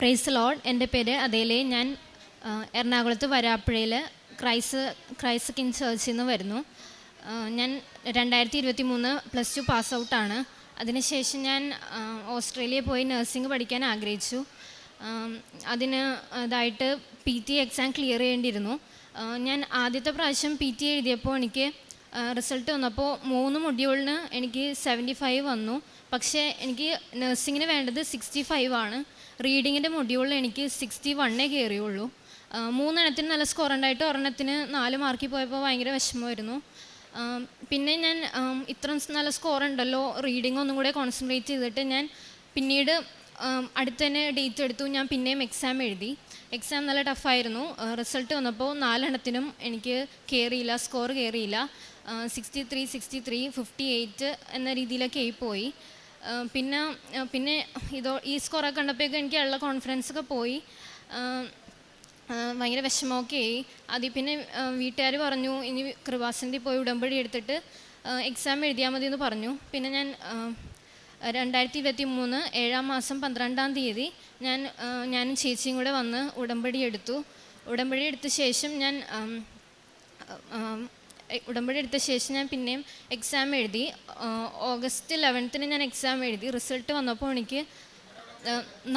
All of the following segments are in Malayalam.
പ്രൈസ് ലോഡ് എന്റെ പേര് അതേലെ ഞാൻ എറണാകുളത്ത് വരാപ്പുഴയിൽ ക്രൈസ് ക്രൈസ് കിങ് ചേർച്ചിൽ നിന്ന് വരുന്നു. ഞാൻ രണ്ടായിരത്തി ഇരുപത്തി മൂന്ന് പ്ലസ് ടു പാസ് ഔട്ടാണ് അതിനുശേഷം ഞാൻ ഓസ്ട്രേലിയ പോയി നഴ്സിംഗ് പഠിക്കാൻ ആഗ്രഹിച്ചു. അതിന് ഇതായിട്ട് പി ടി എക്സാം ക്ലിയർ ചെയ്യേണ്ടിയിരുന്നു. ഞാൻ ആദ്യത്തെ പ്രാവശ്യം പി ടി എഴുതിയപ്പോൾ എനിക്ക് റിസൾട്ട് വന്നപ്പോൾ മൂന്ന് മൊഡ്യൂളിന് എനിക്ക് സെവന്റി ഫൈവ് വന്നു. പക്ഷേ എനിക്ക് നഴ്സിങ്ങിന് വേണ്ടത് സിക്സ്റ്റി ഫൈവ് ആണ്. റീഡിങ്ങിന്റെ മൊഡ്യൂളിൽ എനിക്ക് സിക്സ്റ്റി വണ്ണേ കയറിയുള്ളൂ മൂന്നെണ്ണത്തിന് നല്ല സ്കോർ ഉണ്ടായിട്ട് ഒരെണ്ണത്തിന് നാല് മാർക്കിൽ പോയപ്പോൾ ഭയങ്കര വിഷമമായിരുന്നു. പിന്നെ ഞാൻ ഇത്ര നല്ല സ്കോർ ഉണ്ടല്ലോ റീഡിംഗ് ഒന്നും കൂടെ കോൺസെൻട്രേറ്റ് ചെയ്തിട്ട് ഞാൻ പിന്നീട് അടുത്ത് തന്നെ ഡേറ്റ് എടുത്തു ഞാൻ പിന്നെയും എക്സാം എഴുതി. എക്സാം നല്ല ടഫായിരുന്നു റിസൾട്ട് വന്നപ്പോൾ നാലെണ്ണത്തിനും എനിക്ക് കയറിയില്ല സ്കോർ കയറിയില്ല sixty three sixty three fifty eight എന്ന രീതിയിലൊക്കെ ആയിപ്പോയി പിന്നെ പിന്നെ ഇതോ ഈ സ്കോറൊക്കെ കണ്ടപ്പോഴേക്കും എനിക്ക് ഉള്ള കോൺഫിഡൻസ് ഒക്കെ പോയി. ഭയങ്കര വിഷമമൊക്കെ ആയി. അതിൽ പിന്നെ വീട്ടുകാർ പറഞ്ഞു ഇനി കൃപാസനത്തിൽ പോയി ഉടമ്പടി എടുത്തിട്ട് എക്സാം എഴുതിയാൽ മതി എന്ന് പറഞ്ഞു. പിന്നെ ഞാൻ രണ്ടായിരത്തി ഇരുപത്തി മൂന്ന് ഏഴാം മാസം പന്ത്രണ്ടാം തീയതി ഞാൻ ഞാനും ചേച്ചിയും കൂടെ വന്ന് ഉടമ്പടി എടുത്തു. ഉടമ്പടി എടുത്ത ശേഷം ഞാൻ ഉടമ്പടി എടുത്ത ശേഷം ഞാൻ പിന്നെയും എക്സാം എഴുതി. ഓഗസ്റ്റ് ലെവൻത്തിന് ഞാൻ എക്സാം എഴുതി. റിസൾട്ട് വന്നപ്പോൾ എനിക്ക്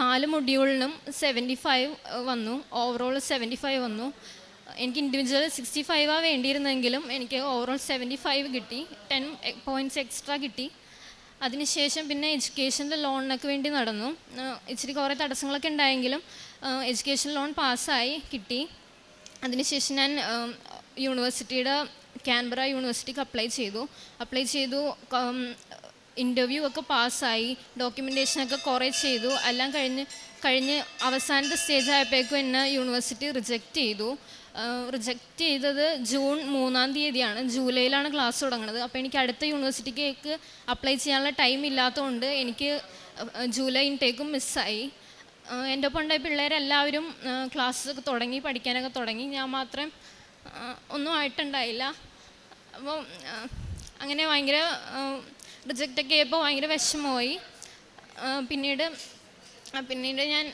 നാല് മൊഡ്യൂളിനും സെവന്റി ഫൈവ് വന്നു. ഓവറോൾ സെവന്റി ഫൈവ് വന്നു. എനിക്ക് ഇൻഡിവിജ്വൽ സിക്സ്റ്റി ഫൈവാണ് വേണ്ടിയിരുന്നെങ്കിലും എനിക്ക് ഓവറോൾ സെവന്റി ഫൈവ് കിട്ടി ടെൻ പോയിന്റ്സ് എക്സ്ട്രാ കിട്ടി. അതിനുശേഷം പിന്നെ എഡ്യൂക്കേഷന്റെ ലോണിനൊക്കെ വേണ്ടി നടന്നു. ഇച്ചിരി കുറേ തടസ്സങ്ങളൊക്കെ ഉണ്ടായെങ്കിലും എഡ്യൂക്കേഷൻ ലോൺ പാസ്സായി കിട്ടി. അതിനുശേഷം ഞാൻ യൂണിവേഴ്സിറ്റിയുടെ കാൻബറ യൂണിവേഴ്സിറ്റിക്ക് അപ്ലൈ ചെയ്തു. അപ്ലൈ ചെയ്തു ഇന്റർവ്യൂ ഒക്കെ പാസ്സായി. ഡോക്യുമെന്റേഷനൊക്കെ കുറേ ചെയ്തു. എല്ലാം കഴിഞ്ഞ് കഴിഞ്ഞ് അവസാനത്തെ സ്റ്റേജ് ആയപ്പോഴേക്കും എന്നെ യൂണിവേഴ്സിറ്റി റിജക്റ്റ് ചെയ്തു. റിജക്റ്റ് ചെയ്തത് ജൂൺ മൂന്നാം തീയതിയാണ്. ജൂലൈയിലാണ് ക്ലാസ് തുടങ്ങുന്നത്. അപ്പോൾ എനിക്ക് അടുത്ത യൂണിവേഴ്സിറ്റിക്ക് അപ്ലൈ ചെയ്യാനുള്ള ടൈം ഇല്ലാത്തതുകൊണ്ട് എനിക്ക് ജൂലൈ ഇൻടേക്കും മിസ്സായി എന്റെ ഒപ്പം ഉണ്ടായ പിള്ളേരെല്ലാവരും ക്ലാസ്സൊക്കെ തുടങ്ങി പഠിക്കാനൊക്കെ തുടങ്ങി. ഞാൻ മാത്രം ഒന്നും ആയിട്ടുണ്ടായില്ല. അപ്പോൾ അങ്ങനെ ഭയങ്കര റിജക്റ്റൊക്കെ ആയപ്പോൾ ഭയങ്കര വിഷമമായി. പിന്നീട് പിന്നീട് ഞാൻ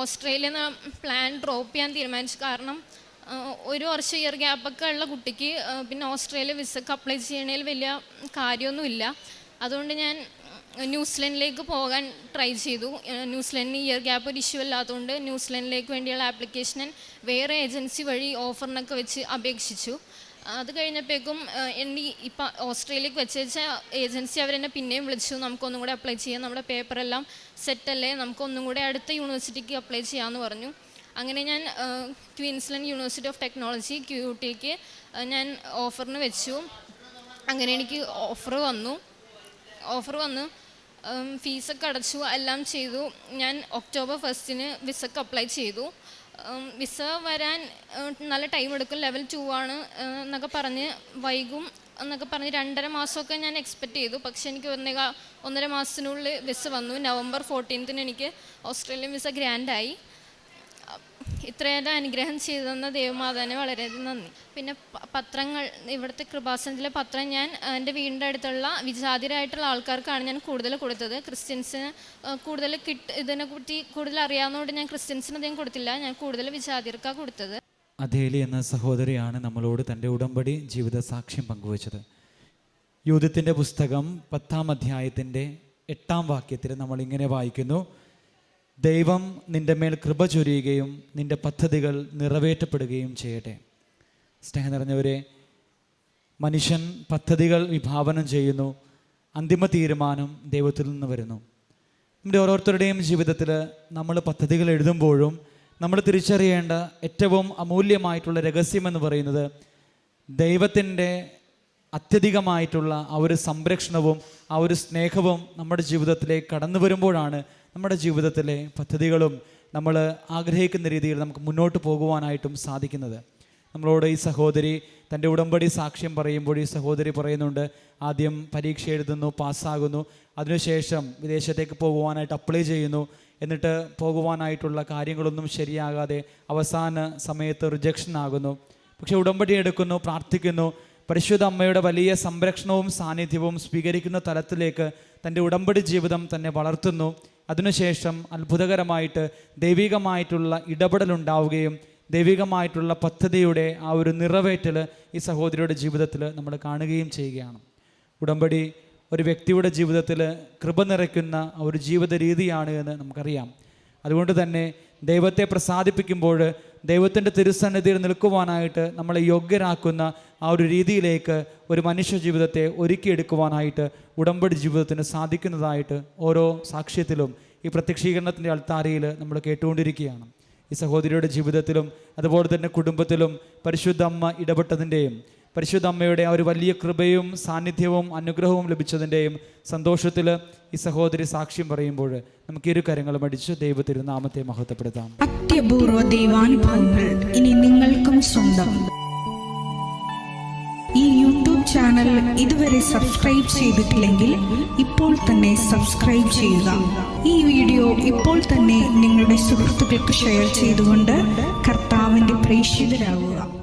ഓസ്ട്രേലിയ നിന്ന് പ്ലാൻ ഡ്രോപ്പ് ചെയ്യാൻ തീരുമാനിച്ചു. കാരണം ഒരു വർഷം ഇയർ ഗ്യാപ്പൊക്കെ ഉള്ള കുട്ടിക്ക് പിന്നെ ഓസ്ട്രേലിയ വിസക്ക് അപ്ലൈ ചെയ്യണതിൽ വലിയ കാര്യമൊന്നുമില്ല. അതുകൊണ്ട് ഞാൻ ന്യൂസിലൻഡിലേക്ക് പോകാൻ ട്രൈ ചെയ്തു. ന്യൂസിലൻഡിന് ഇയർ ഗ്യാപ്പ് ഒരു ഇഷ്യൂ അല്ലാത്തതുകൊണ്ട് ന്യൂസിലൻഡിലേക്ക് വേണ്ടിയുള്ള ആപ്ലിക്കേഷൻ വേറെ ഏജൻസി വഴി ഓഫറിനൊക്കെ വെച്ച് അപേക്ഷിച്ചു. അത് കഴിഞ്ഞപ്പോഴേക്കും എന്നെ ഇപ്പം ഓസ്ട്രേലിയക്ക് വെച്ച് വെച്ച ഏജൻസി അവരെന്നെ പിന്നെയും വിളിച്ചു. നമുക്കൊന്നും കൂടെ അപ്ലൈ ചെയ്യാം. നമ്മുടെ പേപ്പറെല്ലാം സെറ്റല്ലേ. നമുക്കൊന്നും കൂടെ അടുത്ത യൂണിവേഴ്സിറ്റിക്ക് അപ്ലൈ ചെയ്യാമെന്ന് പറഞ്ഞു. അങ്ങനെ ഞാൻ Queensland university of technology Q tick ഞാൻ ഓഫറിന് വെച്ചു. അങ്ങനെ എനിക്ക് ഓഫർ വന്നു. ഓഫർ വന്നു ഫീസൊക്കെ അടച്ചു. എല്ലാം ചെയ്തു. ഞാൻ ഒക്ടോബർ ഫസ്റ്റിന് വിസക്ക് അപ്ലൈ ചെയ്തു. വിസ വരാൻ നല്ല ടൈം എടുക്കും. ലെവൽ ടു ആണ് എന്നൊക്കെ പറഞ്ഞ് വൈകും എന്നൊക്കെ പറഞ്ഞ് രണ്ടര മാസമൊക്കെ ഞാൻ എക്സ്പെക്റ്റ് ചെയ്തു. പക്ഷേ എനിക്ക് ഒന്നേക ഒന്നര മാസത്തിനുള്ളിൽ വിസ വന്നു. നവംബർ ഫോർട്ടീൻത്തിന് എനിക്ക് ഓസ്ട്രേലിയൻ വിസ ഗ്രാൻഡായി. ഇത്രയേറെ അനുഗ്രഹം ചെയ്തു തന്ന ദേവമാതാവിനെ വളരെയധികം നന്ദി. പിന്നെ പത്രങ്ങൾ ഇവിടുത്തെ കൃപാസനത്തിലെ പത്രം ഞാൻ എന്റെ വീടിന്റെ അടുത്തുള്ള വിജാതിരായിട്ടുള്ള ആൾക്കാർക്കാണ് ഞാൻ കൂടുതൽ കൊടുത്തത്. ക്രിസ്ത്യൻസിന് കൂടുതൽ കിട്ട് ഇതിനെപ്പറ്റി കൂടുതൽ അറിയാവുന്നതുകൊണ്ട് ഞാൻ ക്രിസ്ത്യൻസിന് അധികം കൊടുത്തില്ല. ഞാൻ കൂടുതൽ വിജാതിർക്കാണ് കൊടുത്തത്. അധേലി എന്ന സഹോദരിയാണ് നമ്മളോട് തന്റെ ഉടമ്പടി ജീവിത സാക്ഷ്യം പങ്കുവച്ചത്. യൂതത്തിന്റെ പുസ്തകം പത്താം അധ്യായത്തിന്റെ എട്ടാം വാക്യത്തിൽ നമ്മൾ ഇങ്ങനെ വായിക്കുന്നു. ദൈവം നിന്റെ മേൽ കൃപ ചൊരിയുകയും നിന്റെ പദ്ധതികൾ നിറവേറ്റപ്പെടുകയും ചെയ്യട്ടെ. സ്നേഹം നിറഞ്ഞവരെ മനുഷ്യൻ പദ്ധതികൾ വിഭാവനം ചെയ്യുന്നു അന്തിമ തീരുമാനം ദൈവത്തിൽ നിന്ന് വരുന്നു. നമ്മുടെ ഓരോരുത്തരുടെയും ജീവിതത്തിൽ നമ്മൾ പദ്ധതികൾ എഴുതുമ്പോഴും നമ്മൾ തിരിച്ചറിയേണ്ട ഏറ്റവും അമൂല്യമായിട്ടുള്ള രഹസ്യമെന്ന് പറയുന്നത് ദൈവത്തിന്റെ അത്യധികമായിട്ടുള്ള ആ ഒരു സംരക്ഷണവും ആ ഒരു സ്നേഹവും നമ്മുടെ ജീവിതത്തിലേക്ക് കടന്നു വരുമ്പോഴാണ് നമ്മുടെ ജീവിതത്തിലെ പദ്ധതികളും നമ്മൾ ആഗ്രഹിക്കുന്ന രീതിയിൽ നമുക്ക് മുന്നോട്ട് പോകുവാനായിട്ടും സാധിക്കുന്നത്. നമ്മളോട് ഈ സഹോദരി തന്റെ ഉടമ്പടി സാക്ഷ്യം പറയുമ്പോൾ ഈ സഹോദരി പറയുന്നുണ്ട് ആദ്യം പരീക്ഷ എഴുതുന്നു പാസ്സാകുന്നു. അതിനുശേഷം വിദേശത്തേക്ക് പോകുവാനായിട്ട് അപ്ലൈ ചെയ്യുന്നു. എന്നിട്ട് പോകുവാനായിട്ടുള്ള കാര്യങ്ങളൊന്നും ശരിയാകാതെ അവസാന സമയത്ത് റിജക്ഷൻ ആകുന്നു. പക്ഷേ ഉടമ്പടി എടുക്കുന്നു പ്രാർത്ഥിക്കുന്നു. പരിശുദ്ധ അമ്മയുടെ വലിയ സംരക്ഷണവും സാന്നിധ്യവും സ്വീകരിക്കുന്ന തലത്തിലേക്ക് തന്റെ ഉടമ്പടി ജീവിതം തന്നെ വളർത്തുന്നു. അതിനുശേഷം അത്ഭുതകരമായിട്ട് ദൈവികമായിട്ടുള്ള ഇടപെടലുണ്ടാവുകയും ദൈവികമായിട്ടുള്ള പദ്ധതിയുടെ ആ ഒരു നിറവേറ്റൽ ഈ സഹോദരിയുടെ ജീവിതത്തിൽ നമ്മൾ കാണുകയും ചെയ്യുകയാണ്. ഉടമ്പടി ഒരു വ്യക്തിയുടെ ജീവിതത്തിൽ കൃപ നിറയ്ക്കുന്ന ഒരു ജീവിത രീതിയാണ് എന്ന് നമുക്കറിയാം. അതുകൊണ്ട് തന്നെ ദൈവത്തെ പ്രസാദിപ്പിക്കുമ്പോൾ ദൈവത്തിന്റെ തിരുസന്നിധിയിൽ നിൽക്കുവാനായിട്ട് നമ്മളെ യോഗ്യരാക്കുന്ന ആ ഒരു രീതിയിലേക്ക് ഒരു മനുഷ്യ ജീവിതത്തെ ഒരുക്കിയെടുക്കുവാനായിട്ട് ഉടമ്പടി ജീവിതത്തിന് സാധിക്കുന്നതായിട്ട് ഓരോ സാക്ഷ്യത്തിലും ഈ പ്രത്യക്ഷീകരണത്തിന്റെ അൾത്താരയിൽ നമ്മൾ കേട്ടുകൊണ്ടിരിക്കുകയാണ്. ഈ സഹോദരിയുടെ ജീവിതത്തിലും അതുപോലെ തന്നെ കുടുംബത്തിലും പരിശുദ്ധ അമ്മ ഇടപെട്ടതിന്റെയും പരിശുദ്ധ അമ്മയുടെ ആ ഒരു വലിയ കൃപയും സാന്നിധ്യവും അനുഗ്രഹവും ലഭിച്ചതിന്റെയും സന്തോഷത്തിൽ ഈ സഹോദരി സാക്ഷ്യം പറയുമ്പോൾ നമുക്ക് ഇരു കരങ്ങളും അടിച്ച് ദൈവത്തിരുനാമത്തെ മഹത്വപ്പെടുത്താം. അത്യപൂർവ ദൈവാനുഭവങ്ങൾ ഇനി നിങ്ങൾക്കും സ്വന്തം. ഈ യൂട്യൂബ് ചാനൽ ഇതുവരെ സബ്സ്ക്രൈബ് ചെയ്തിട്ടില്ലെങ്കിൽ ഇപ്പോൾ തന്നെ സബ്സ്ക്രൈബ് ചെയ്യുക. ഈ വീഡിയോ ഇപ്പോൾ തന്നെ നിങ്ങളുടെ സുഹൃത്തുക്കൾക്ക് ഷെയർ ചെയ്തുകൊണ്ട് കർത്താവിന്റെ പ്രേക്ഷിതരാകുക.